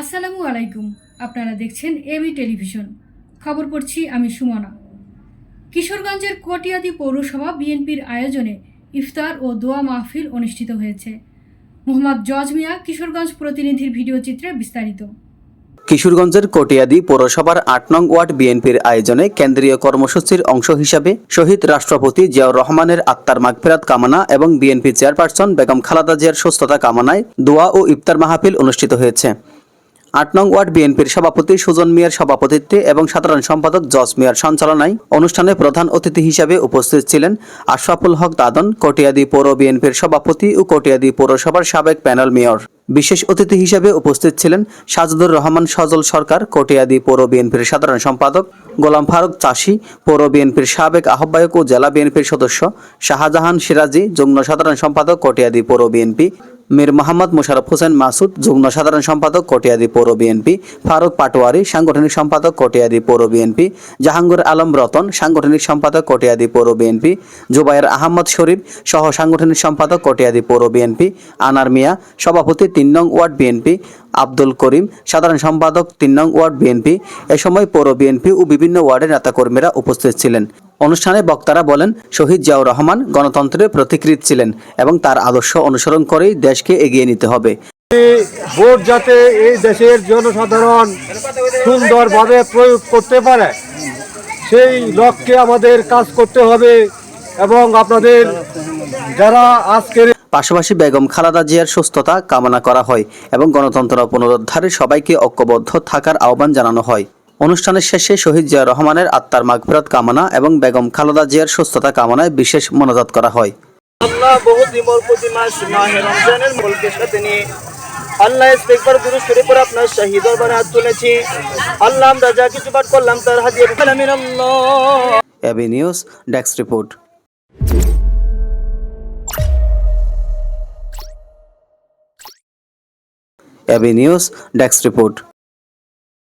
আসসালামু আলাইকুম। আপনারা দেখছেন এবি টেলিভিশন। খবর পড়ছি আমি সুমনা। কিশোরগঞ্জের কটিয়াদি পৌরসভা বিএনপির আয়োজনে ইফতার ও দোয়া মাহফিল অনুষ্ঠিত হয়েছে। মোহাম্মদ জজ মিয়া, কিশোরগঞ্জ প্রতিনিধির ভিডিও চিত্রে বিস্তারিত। কিশোরগঞ্জের কটিয়াদি পৌরসভার আট নং ওয়ার্ড বিএনপির আয়োজনে কেন্দ্রীয় কর্মসূচির অংশ হিসাবে শহীদ রাষ্ট্রপতি জিয়াউর রহমানের আত্মার মাগফিরাত কামনা এবং বিএনপি চেয়ারপারসন বেগম খালাদা জিয়ার সুস্থতা কামনায় দোয়া ও ইফতার মাহফিল অনুষ্ঠিত হয়েছে। আট নং ওয়ার্ড বিএনপির সভাপতি সুজন মিয়ার সভাপতিত্বে এবং সাধারণ সম্পাদক জজ মিয়ার সঞ্চালনায় অনুষ্ঠানে প্রধান অতিথি হিসাবে উপস্থিত ছিলেন আশরাফুল হক দাদন, কটিয়াদি পৌর বিএনপির সভাপতি ও কটিয়াদি পৌরসভার সাবেক প্যানেল মেয়র। বিশেষ অতিথি হিসাবে উপস্থিত ছিলেন সাজদুর রহমান সজল সরকার, কটিয়াদি পৌর বিএনপির সাধারণ সম্পাদক গোলাম ফারুক চাষি, পৌর বিএনপির সাবেক আহ্বায়ক ও জেলা বিএনপির সদস্য শাহজাহান সিরাজি, যুগ্ম সাধারণ সম্পাদক কটিয়াদি পৌর বিএনপি মীর মোহাম্মদ মোশারফ হোসেন মাসুদ, যুগ্ম সাধারণ সম্পাদক কটিয়াদি পৌর বিএনপি, ফারুক পাটোয়ারি, সাংগঠনিক সম্পাদক কটিয়াদি পৌর বিএনপি, জাহাঙ্গীর আলম রতন, সাংগঠনিক সম্পাদক কটিয়াদি পৌর বিএনপি, জুবাইর আহমদ শরীফ সহ সাংগঠনিক সম্পাদক কটিয়াদি পৌর বিএনপি, আনার মিয়া, সভাপতি তিন নং ওয়ার্ড বিএনপি আব্দুল করিম, সাধারণ সম্পাদক তিন নং ওয়ার্ড বিএনপি। এ সময় পৌর বিএনপি ও বিভিন্ন ওয়ার্ডের নেতাকর্মীরা উপস্থিত ছিলেন। অনুষ্ঠানে বক্তারা বলেন, শহীদ জিয়াউর রহমান গণতন্ত্রের প্রতিকৃত ছিলেন এবং তার আদর্শ অনুসরণ করেই দেশকে এগিয়ে নিতে হবে। ভোট যাতে এই দেশের জনসাধারণ সুন্দরভাবে প্রয়োগ করতে পারে, সেই লক্ষ্যে আমাদের কাজ করতে হবে। এবং আপনাদের যারা আজকের পাশাপাশি বেগম খালাদা জিয়ার সুস্থতা কামনা করা হয় এবং গণতন্ত্র পুনরুদ্ধারে সবাইকে ঐক্যবদ্ধ থাকার আহ্বান জানানো হয়। অনুষ্ঠানের শেষে শহীদ জিয়া রহমানের আত্মার মাগফিরাত কামনা এবং বেগম খালেদা জিয়ার সুস্থতা কামনায় বিশেষ মনোজাত করা হয়। আল্লাহ বহু প্রতি মাস মাহে রমজানের মূলকে সাথে নিয়ে আল্লাহ ইস্তেকবার গুরু শরীফের আপনার শাহী দরবারে হাত তুলেছি। আল্লাহ আমরা যা কিছু পাঠ করলাম তার হাজির news desk report. AB news desk report.